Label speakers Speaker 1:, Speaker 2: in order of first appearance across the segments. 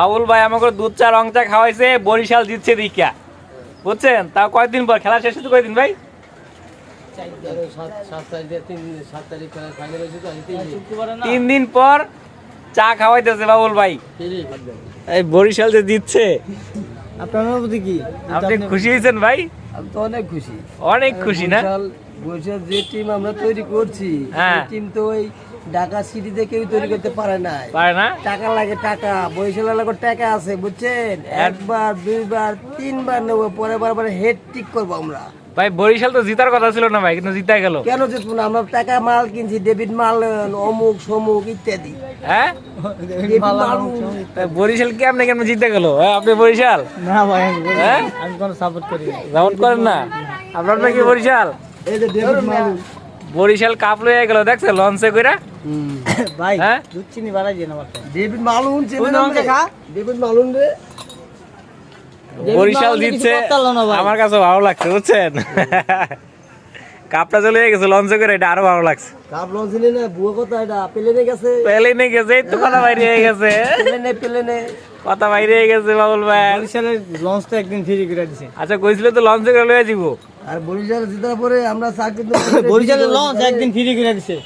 Speaker 1: বাবুল ভাই আমাকে দুধ চা রং চা খাওয়াইছে বরিশাল জিতছে দীক্ষা। বুঝছেন? তাও কয়দিন পর? খেলা শেষ হতে কয়দিন ভাই?
Speaker 2: তিন দিন
Speaker 1: পর চা খাওয়াইতেছে বাবুল ভাই। এই বরিশাল যে দিচ্ছে
Speaker 2: আপনার অনুভূতি কি?
Speaker 1: আপনি খুশি হয়েছেন ভাই?
Speaker 2: আমি তো অনেক খুশি।
Speaker 1: অনেক খুশি না?
Speaker 2: বরিশাল- যে টিম আমরা তৈরি করছি
Speaker 1: হ্যাঁ।
Speaker 2: টিম তো ওই ঢাকা সিটিতে কেউ তৈরি করতে পারে না
Speaker 1: পারে না?
Speaker 2: টাকা লাগে টাকা বরিশাল এলাকার টাকা আছে বুঝছেন? একবার দুইবার তিনবার নেব পরে বার হেড ঠিক করব আমরা।
Speaker 1: ভাই বরিশাল তো জিতার কথা ছিল না ভাই কিন্তু জিতা গেল।
Speaker 2: কেন জিতবো না? আমরা টাকা মাল কিনছি ডেবিট মাল অমুক সমুক ইত্যাদি।
Speaker 1: হ্যাঁ?
Speaker 2: ডেবিট মাল
Speaker 1: তা বরিশাল কি আপনি কেন জিতে গেল? হ্যাঁ, আপনি বরিশাল?
Speaker 2: না ভাই
Speaker 1: হ্যাঁ?
Speaker 2: আমি কোনো সাপোর্ট করি না।
Speaker 1: যেমন করেন না? আপনার নাকি বরিশাল?
Speaker 2: এই যে ডেবিট মাল
Speaker 1: বরিশাল কাপ লইয়া গেল দেখছে লঞ্চে কইরা?
Speaker 2: ভাই
Speaker 1: হ্যাঁ?
Speaker 2: দুধ চিনি বাড়াই দিয়ে আমার ডেভিড মালুন ডেভিড মালুন রে।
Speaker 1: বরিশাল জিতছে আমার কাছে ভালো লাগছে বুঝছেন? কাপটা চলে গেছে লঞ্চে করে এটা আরও ভালো লাগছে।
Speaker 2: কাপ লঞ্চ নিয়ে না বুয়া কথা এটা প্লেনে গেছে।
Speaker 1: প্লেনে গেছে এই তো কথা বাইরে হয়ে গেছে।
Speaker 2: প্লেনে প্লেনে
Speaker 1: কথা বাইরে হয়ে গেছে বাবুল ভাই।
Speaker 2: বরিশালের লঞ্চ তো একদিন ফ্রি করে দিছে।
Speaker 1: আচ্ছা কইছিল তো লঞ্চে করে লইয়া দিব
Speaker 2: আর বরিশাল জিতার পরে আমরা চাকরি বরিশালের লঞ্চ একদিন ফ্রি করে দিছে।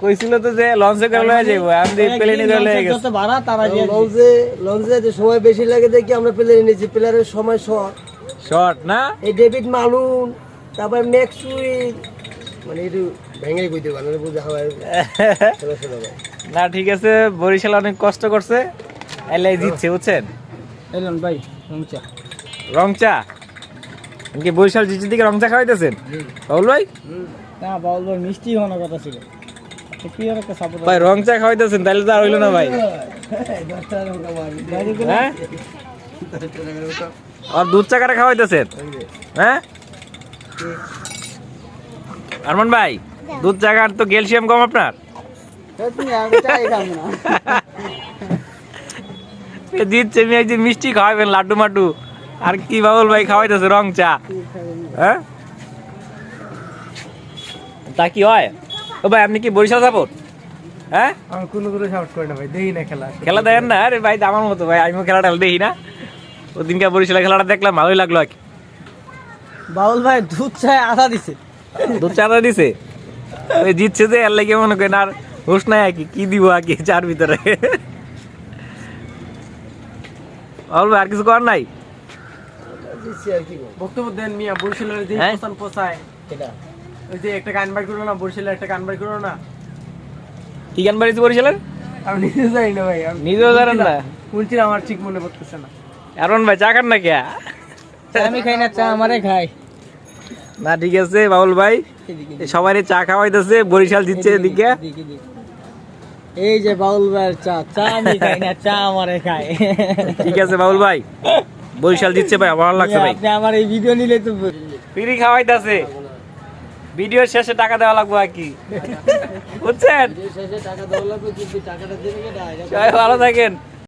Speaker 1: কইছিল তো যে লঞ্চে করে লইয়া যাব আমি প্লেনে করে লইয়া গেছে।
Speaker 2: ভাড়া তারা দিয়ে লঞ্চে লঞ্চে যে সময় বেশি লাগে দেখি আমরা প্লেনে নিয়েছি প্লেনের সময় শর্ট
Speaker 1: শর্ট না?
Speaker 2: এই ডেভিড মালুন তারপর নেক্সট উইক মানে একটু ভেঙে কইতে পারে বুঝে হয়
Speaker 1: না ঠিক আছে বরিশাল অনেক কষ্ট করছে এলাই জিতছে বুঝছেন?
Speaker 2: এলেন ভাই রংচা
Speaker 1: রং চা? কি বরিশাল জিতছে দিকে রং চা খাওয়াইতেছেন? বাবুল ভাই?
Speaker 2: না বাউল ভাই মিষ্টি হওয়ার কথা ছিল। আর
Speaker 1: ভাই রং চা খাওয়াইতেছেন তাহলে তো আর হইল না ভাই। হ্যাঁ? আর দুধ চা কারা খাওয়াইতেছেন? হ্যাঁ? আরমান ভাই দুধ চা কার তো ক্যালসিয়াম কম আপনার। দিচ্ছে আমি একদিন মিষ্টি খাওয়াবেন লাড্ডু মাড্ডু। আর কি বাবুল ভাই খাওয়াইতেছে? রং চা। হ্যাঁ? তা কি হয়? ও ভাই আপনি কি বরিশাল সাপোর্ট? হ্যাঁ?
Speaker 2: আমি কোনো কোনো সাপোর্ট করি না ভাই দেখি না খেলা।
Speaker 1: খেলা দেখেন না? আরে ভাই আমার মতো ভাই আমিও খেলাটা দেখি না। ওদিনকে বরিশালের খেলাটা দেখলাম ভালোই লাগল আর।
Speaker 2: বাউল ভাই দুধ চায় আধা দিছে।
Speaker 1: দু চারটা দিছে? ওই জিতছে যে এর লাগে মনে করেন আর হুশ নাই আর কি কি দিব আর কি চার ভিতরে? অল ভাই আর কিছু করার নাই?
Speaker 2: বক্তব্য দেন মিয়া বরিশালের যে
Speaker 1: হ্যাঁ?
Speaker 2: ওই যে একটা গান বার করল না বরিশালের একটা গান বার করল না।
Speaker 1: কি গান বরিশালের?
Speaker 2: আমি নিজে জানি না ভাই আমি
Speaker 1: নিজেও জানেন না।
Speaker 2: শুনছি আমার ঠিক মনে পড়তেছে না।
Speaker 1: আরন ভাই চা খান না কে
Speaker 2: আমি খাই না চা আমারে খাই।
Speaker 1: না ঠিক আছে বাবুল ভাই। সবাই চা খাওয়াইতেছে বরিশাল দিচ্ছে এদিকে
Speaker 2: এই যে বাউল ভাইয়ের চা চা আমি খাই না চা আমারে খাই
Speaker 1: ঠিক আছে বাবুল ভাই। বরিশাল দিচ্ছে ভাই ভালো লাগছে ভাই।
Speaker 2: আপনি আমার এই ভিডিও নিলে তো
Speaker 1: ফ্রি খাওয়াইতাছে। ভিডিও শেষে টাকা দেওয়া লাগবে আর কি। বুঝছেন?
Speaker 2: শেষে টাকা দেওয়া লাগবে কিন্তু টাকাটা দেবে
Speaker 1: সবাই ভালো থাকেন।